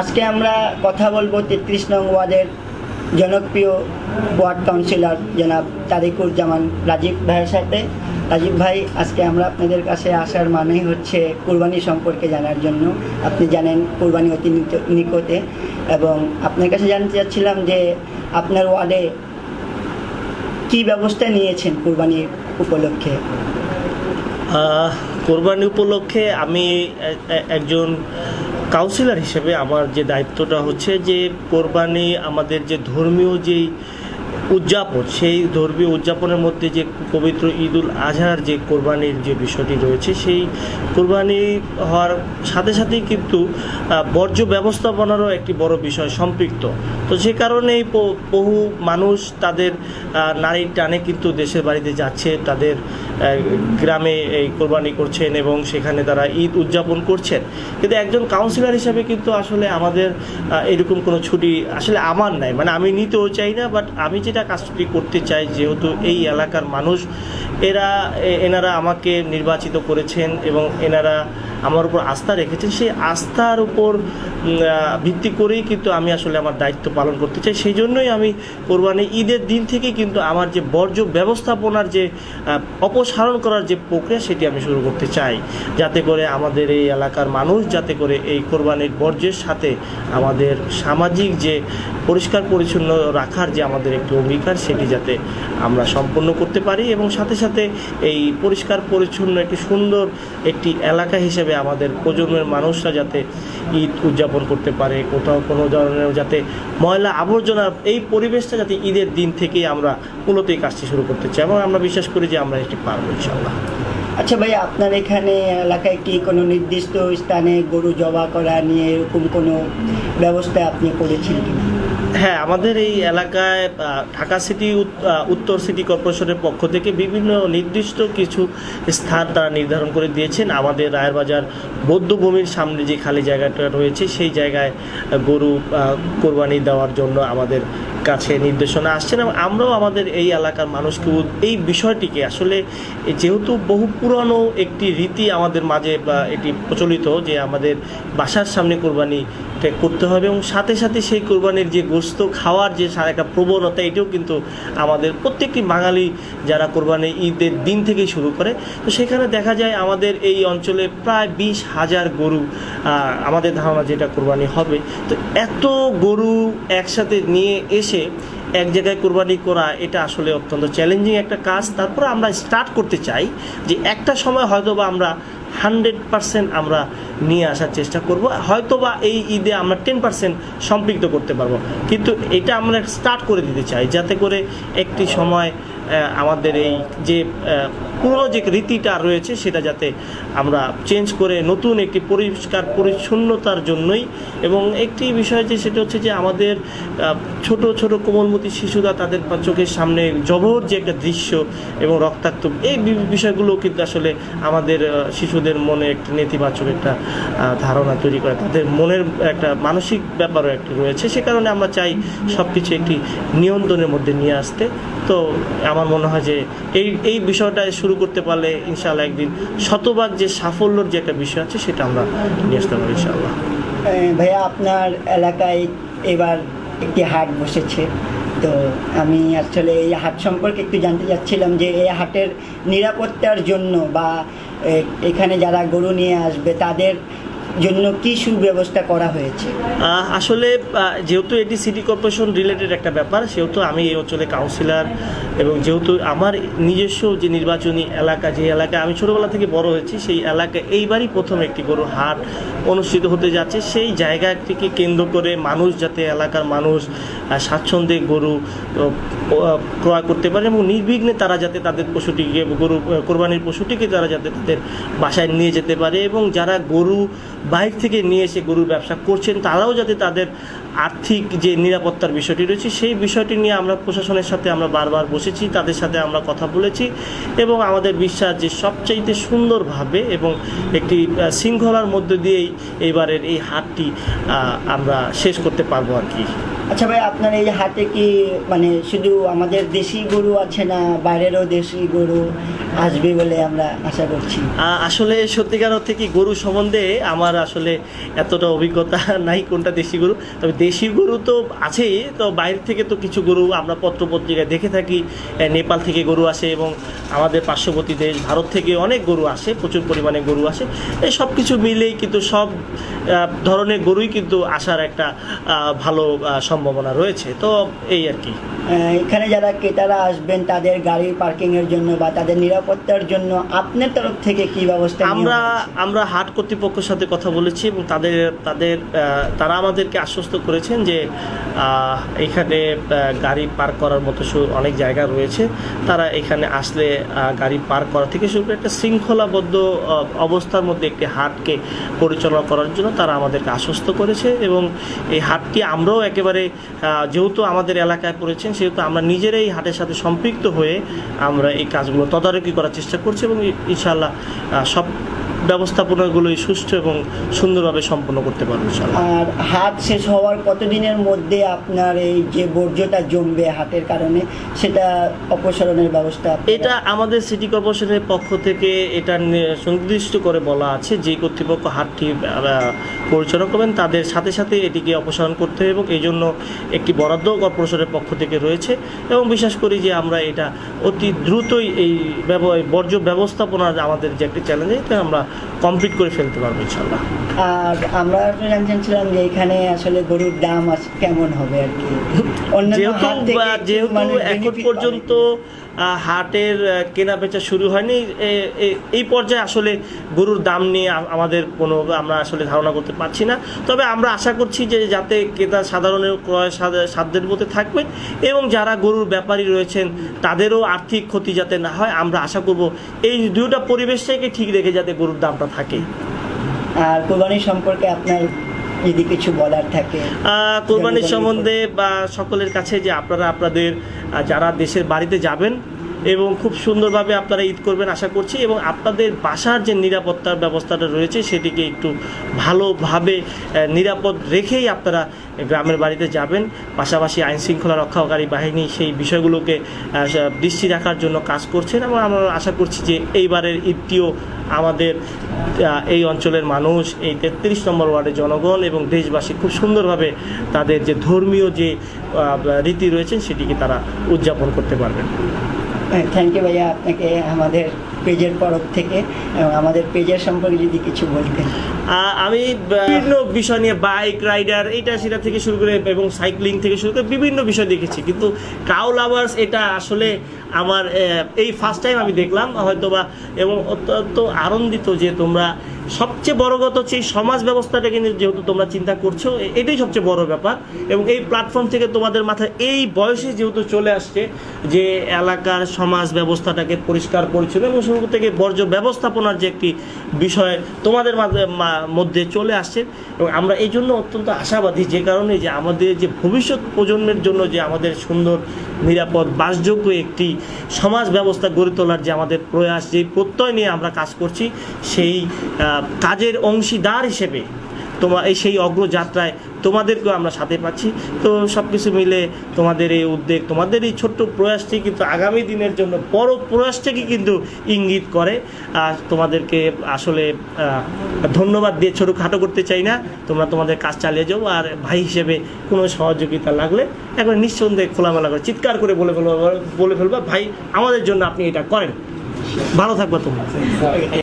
আজকে আমরা কথা বলব তেত্রিশ নং ওয়ার্ডের জনপ্রিয় ওয়ার্ড কাউন্সিলর জনাব তারিকুর জামান রাজীব ভাইয়ের সাথে। রাজীব ভাই, আজকে আমরা আপনাদের কাছে আসার মানেই হচ্ছে কুরবানি সম্পর্কে জানার জন্য। আপনি জানেন কুরবানি অতি নিকটে এবং আপনার কাছে জানতে চাচ্ছিলাম যে আপনার ওয়ার্ডে কি ব্যবস্থা নিয়েছেন কোরবানি উপলক্ষে? কোরবানি উপলক্ষে আমি একজন কাউন্সিলর হিসেবে আমার যে দায়িত্বটা হচ্ছে যে কোরবানি আমাদের যে ধর্মীয় যেই উদযাপন সেই ধর্মীয় উদযাপনের মধ্যে যে পবিত্র ঈদুল আজহার যে কোরবানির যে বিষয়টি রয়েছে, সেই কোরবানি হওয়ার সাথে সাথেই কিন্তু বর্জ্য ব্যবস্থাপনারও একটি বড় বিষয় সম্পৃক্ত। তো সে কারণেই বহু মানুষ তাদের নারীর টানে কিন্তু দেশের বাড়িতে যাচ্ছে, তাদের গ্রামে এই কোরবানি করছেন এবং সেখানে তারা ঈদ উদযাপন করছেন। কিন্তু একজন কাউন্সিলর হিসাবে কিন্তু আসলে আমাদের এরকম কোনো ছুটি আসলে আমার নাই। মানে আমি নিতেও চাই না বাট আমি যেটা কাজটি করতে চাই যেহেতু এই এলাকার মানুষ এরা এনারা আমাকে নির্বাচিত করেছেন এবং এনারা আমার উপর আস্থা রেখেছেন, সেই আস্থার উপর ভিত্তি করেই কিন্তু আমি আসলে আমার দায়িত্ব পালন করতে চাই। সেই জন্যই আমি কোরবানি ঈদের দিন থেকে কিন্তু আমার যে বর্জ্য ব্যবস্থাপনার যে অপসারণ করার যে প্রক্রিয়া, সেটি আমি শুরু করতে চাই। যাতে করে আমাদের এই এলাকার মানুষ, যাতে করে এই কোরবানির বর্জ্যের সাথে আমাদের সামাজিক যে পরিষ্কার পরিচ্ছন্ন রাখার যে আমাদের একটি অঙ্গীকার, সেটি যাতে আমরা সম্পন্ন করতে পারি এবং সাথে সাথে এই পরিষ্কার পরিচ্ছন্ন একটি সুন্দর একটি এলাকা হিসেবে আমাদের প্রজন্মের মানুষরা যাতে ঈদ উদযাপন করতে পারে, কোথাও কোনো ধরনের যাতে ময়লা আবর্জনা, এই পরিবেশটা যাতে ঈদের দিন থেকেই আমরা মূলত এই কাজটি শুরু করতে চাই এবং আমরা বিশ্বাস করি যে আমরা এটি পারব ইনশাল্লাহ আচ্ছা ভাই, আপনার এখানে এলাকায় কি কোনো নির্দিষ্ট স্থানে গরু জবা করা নিয়ে এরকম কোনো ব্যবস্থা আপনি করেছেন কিনা? হ্যাঁ আমাদের এই এলাকায় ঢাকা সিটি উত্তর সিটি কর্পোরেশনের পক্ষ থেকে বিভিন্ন নির্দিষ্ট কিছু স্থান তারা নির্ধারণ করে দিয়েছেন। আমাদের রায়ের বাজার বৌদ্ধভূমির সামনে যে খালি জায়গাটা রয়েছে, সেই জায়গায় গরু কোরবানি দেওয়ার জন্য আমাদের কাছে নির্দেশনা আসছেন এবং আমরাও আমাদের এই এলাকার মানুষকে এই বিষয়টিকে আসলে যেহেতু বহু পুরানো একটি রীতি আমাদের মাঝে বা এটি প্রচলিত যে আমাদের বাসার সামনে কোরবানি করতে হবে এবং সাথে সাথে সেই কোরবানির যে গোস্ত খাওয়ার যে একটা প্রবণতা, এটাও কিন্তু আমাদের প্রত্যেকটি বাঙালি যারা কোরবানি ঈদের দিন থেকেই শুরু করে, তো সেখানে দেখা যায় আমাদের এই অঞ্চলে প্রায় বিশ হাজার গরু আমাদের ধারণা যেটা কোরবানি হবে। তো এত গরু একসাথে নিয়ে এসে এক জায়গায় কোরবানি করা, এটা আসলে অত্যন্ত চ্যালেঞ্জিং একটা কাজ। তারপর আমরা স্টার্ট করতে চাই যে একটা সময় হয়তো বা আমরা হান্ড্রেড পার্সেন্ট আমরা নিয়ে আসার চেষ্টা করব হয়তো বা এই ঈদে আমরা টেন পার্সেন্ট সম্পৃক্ত করতে পারব। কিন্তু এটা আমরা স্টার্ট করে দিতে চাই, যাতে করে একটি সময় আমাদের এই যে পুরনো যে রীতিটা রয়েছে, সেটা যাতে আমরা চেঞ্জ করে নতুন একটি পরিষ্কার পরিচ্ছন্নতার জন্যই এবং একটি বিষয় যে সেটা হচ্ছে যে আমাদের ছোট ছোট কোমলমতি শিশুরা তাদের চোখের সামনে জবর যে একটা দৃশ্য এবং রক্তাক্ত, এই বিষয়গুলো কিন্তু আসলে আমাদের শিশুদের মনে একটা নেতিবাচক একটা ধারণা তৈরি করে। তাদের মনের একটা মানসিক ব্যাপারও একটি রয়েছে। সে কারণে আমরা চাই সব কিছু একটি নিয়ন্ত্রণের মধ্যে নিয়ে আসতে। তো আমার মনে হয় যে এই এই বিষয়টা শুরু করতে পারলে ইনশাআল্লাহ একদিন শতভাগ যে সাফল্যর যে একটা বিষয় আছে, সেটা আমরা নিয়ে আসতে পারি ইনশাআল্লাহ। ভাইয়া, আপনার এলাকায় এবার একটি হাট বসেছে। তো আমি আসলে এই হাট সম্পর্কে একটু জানতে চাচ্ছিলাম যে, এই হাটের নিরাপত্তার জন্য বা এখানে যারা গরু নিয়ে আসবে, তাদের জন্য কি সুব্যবস্থা করা হয়েছে? আসলে যেহেতু এটি সিটি কর্পোরেশন রিলেটেড একটা ব্যাপার, সেহেতু আমি এই অঞ্চলে কাউন্সিলর এবং যেহেতু আমার নিজস্ব যে নির্বাচনী এলাকা, যে এলাকা আমি ছোটোবেলা থেকে বড় হয়েছি, সেই এলাকায় এইবারই প্রথম একটি গরু হাট অনুষ্ঠিত হতে যাচ্ছে। সেই জায়গাটিকে কেন্দ্র করে মানুষ যাতে এলাকার মানুষ স্বাচ্ছন্দ্যে গরু ক্রয় করতে পারে এবং নির্বিঘ্নে তারা যাতে তাদের পশুটিকে, গরু কোরবানির পশুটিকে তারা যাতে তাদের বাসায় নিয়ে যেতে পারে এবং যারা গরু বাইরে থেকে নিয়ে এসে গরুর ব্যবসা করছেন তারাও যাতে তাদের আর্থিক যে নিরাপত্তার বিষয়টি রয়েছে সেই বিষয়টি নিয়ে আমরা প্রশাসনের সাথে আমরা বারবার বসেছি তাদের সাথে আমরা কথা বলেছি এবং আমাদের বিশ্বাস যে সবচাইতে সুন্দরভাবে এবং একটি শৃঙ্খলার মধ্য দিয়েই এইবারের এই হাটটি আমরা শেষ করতে পারব আর কি। আচ্ছা ভাই আপনার এই হাটে কি মানে শুধু আমাদের দেশি গরু আছে না বাইরেরও দেশি গরু আসবে বলে আমরা আশা করছি? আসলে সত্যিকার অর্থে কি গরু সম্বন্ধে আমার আসলে এতটা অভিজ্ঞতা নাই কোনটা দেশি গরু। তবে দেশি গরু তো আছেই তো বাইরে থেকে তো কিছু গরু আমরা পত্র পত্রিকায় দেখে থাকি নেপাল থেকে গরু আসে এবং আমাদের পার্শ্ববর্তী দেশ ভারত থেকে অনেক গরু আসে প্রচুর পরিমাণে গরু আসে। এই সব কিছু মিলেই কিন্তু সব ধরনের গরুই কিন্তু আসার একটা ভালো সম্ভাবনা রয়েছে। তো এই আর কি। এখানে যারা ক্রেতারা আসবেন তাদের গাড়ি পার্কিংয়ের জন্য বা তাদের নিরাপত্তার জন্য আপনার তরফ থেকে কি ব্যবস্থা আমরা আমরা হাট কর্তৃপক্ষের সাথে কথা বলেছি এবং তাদের তাদের তারা আমাদেরকে আশ্বস্ত করেছেন যে এখানে গাড়ি পার্ক করার মতো অনেক জায়গা রয়েছে। তারা এখানে আসলে গাড়ি পার্ক করা থেকে শুরু করে একটা শৃঙ্খলাবদ্ধ অবস্থার মধ্যে একটি হাটকে পরিচালনা করার জন্য তারা আমাদেরকে আশ্বস্ত করেছে এবং এই হাটটি আমরাও একেবারে যেহেতু আমাদের এলাকায় পড়েছেন, সেহেতু আমরা নিজেরাই হাটের সাথে সম্পৃক্ত হয়ে আমরা এই কাজগুলো তদারকি করার চেষ্টা করছি এবং ইনশাআল্লাহ সব ব্যবস্থাপনাগুলোই সুষ্ঠু এবং সুন্দরভাবে সম্পন্ন করতে পারব আর হাত শেষ হওয়ার কতদিনের মধ্যে আপনার এই যে বর্জ্যটা জমবে হাতের কারণে সেটা অপসারণের ব্যবস্থা এটা আমাদের সিটি কর্পোরেশনের পক্ষ থেকে এটা সুনির্দিষ্ট করে বলা আছে যে কর্তৃপক্ষ আহ, পরিচালনা করবেন তাদের সাথে সাথে এটিকে অপসারণ করতে হবে এবং এই জন্য একটি বরাদ্দ কর্পোরেশনের পক্ষ থেকে রয়েছে এবং বিশ্বাস করি যে আমরা এটা অতি দ্রুতই এই বর্জ্য ব্যবস্থাপনার আমাদের যে একটি চ্যালেঞ্জ এটা আমরা কমপ্লিট করে ফেলতে পারব ইনশাল্লাহ আর আমরা জানছিলাম যে এখানে আসলে গরুর দাম কেমন হবে আর কি? অন্যান্য যেহেতু যেহেতু মানে এখন পর্যন্ত পাবে। আহ, হাটের কেনা বেচা শুরু হয়নি। এই পর্যায়ে আসলে গরুর দাম নিয়ে আমাদের কোনো আমরা আসলে ধারণা করতে পারছি না। তবে আমরা আশা করছি যে যাতে ক্রেতা সাধারণের ক্রয় সাধ- সাধ্যের মধ্যে থাকবে এবং যারা গরুর ব্যাপারী রয়েছেন, তাদেরও আর্থিক ক্ষতি যাতে না হয়, আমরা আশা করব এই দুটা পরিবেশটাকে ঠিক রেখে যাতে গরুর দামটা থাকে। আর কোরবানি সম্পর্কে আপনার যদি কিছু বলার থাকে। কোরবানির সম্বন্ধে বা সকলের কাছে যে আপনারা, আপনাদের যারা দেশের বাড়িতে যাবেন এবং খুব সুন্দরভাবে আপনারা ঈদ করবেন আশা করছি। এবং আপনাদের বাসার যে নিরাপত্তার ব্যবস্থাটা রয়েছে, সেটিকে একটু ভালোভাবে নিরাপদ রেখেই আপনারা গ্রামের বাড়িতে যাবেন। পাশাপাশি আইন শৃঙ্খলা রক্ষাকারী বাহিনী সেই বিষয়গুলোকে দৃষ্টি রাখার জন্য কাজ করছেন এবং আমরা আশা করছি যে এইবারের ঈদটিও আমাদের এই অঞ্চলের মানুষ, এই তেত্রিশ নম্বর ওয়ার্ডের জনগণ এবং দেশবাসী খুব সুন্দরভাবে তাদের যে ধর্মীয় যে রীতি রয়েছে সেটিকে তারা উদযাপন করতে পারবেন। থ্যাংক ইউ ভাইয়া আপনাকে আমাদের পেজের তরফ থেকে এবং আমাদের পেজের সম্পর্কে যদি কিছু বলতেন। আমি বিভিন্ন বিষয় নিয়ে বাইক রাইডার এটা সেটা থেকে শুরু করে এবং সাইক্লিং থেকে শুরু করে বিভিন্ন বিষয় দেখেছি। কিন্তু কাউ লাভার্স এটা আসলে আমার এই ফার্স্ট টাইম আমি দেখলাম হয়তো বা এবং অত্যন্ত আনন্দিত যে তোমরা সবচেয়ে বড় কথা হচ্ছে এই সমাজ ব্যবস্থাটা কিন্তু যেহেতু তোমরা চিন্তা করছ এটাই সবচেয়ে বড় ব্যাপার। এবং এই প্ল্যাটফর্ম থেকে তোমাদের মাথায় এই বয়সে যেহেতু চলে আসছে যে এলাকার সমাজ ব্যবস্থাটাকে পরিষ্কার পরিচ্ছন্ন এবং শুরু থেকে বর্জ্য ব্যবস্থাপনার যে একটি বিষয় তোমাদের মধ্যে চলে আসছে। এবং আমরা এই জন্য অত্যন্ত আশাবাদী যে কারণে যে আমাদের যে ভবিষ্যৎ প্রজন্মের জন্য যে আমাদের সুন্দর, নিরাপদ, বাসযোগ্য একটি সমাজ ব্যবস্থা গড়ে তোলার যে আমাদের প্রয়াস, যে প্রত্যয় নিয়ে আমরা কাজ করছি, সেই কাজের অংশীদার হিসেবে তোমার এই সেই অগ্রযাত্রায় তোমাদেরকেও আমরা সাথে পাচ্ছি। তো সব কিছু মিলে তোমাদের এই উদ্যোগ তোমাদের এই ছোট্ট প্রয়াসটি কিন্তু আগামী দিনের জন্য বড় প্রয়াসটাকে কিন্তু ইঙ্গিত করে। আর তোমাদেরকে আসলে ধন্যবাদ দিয়ে ছোটো খাটো করতে চাই না। তোমরা তোমাদের কাজ চালিয়ে যাও। আর ভাই হিসেবে কোনো সহযোগিতা লাগলে একবার নিঃসন্দেহে খোলামেলা করে, চিৎকার করে বলে ফেলবা বলে ফেলবা, ভাই, আমাদের জন্য আপনি এটা করেন। ভালো থাকবা তোমরা।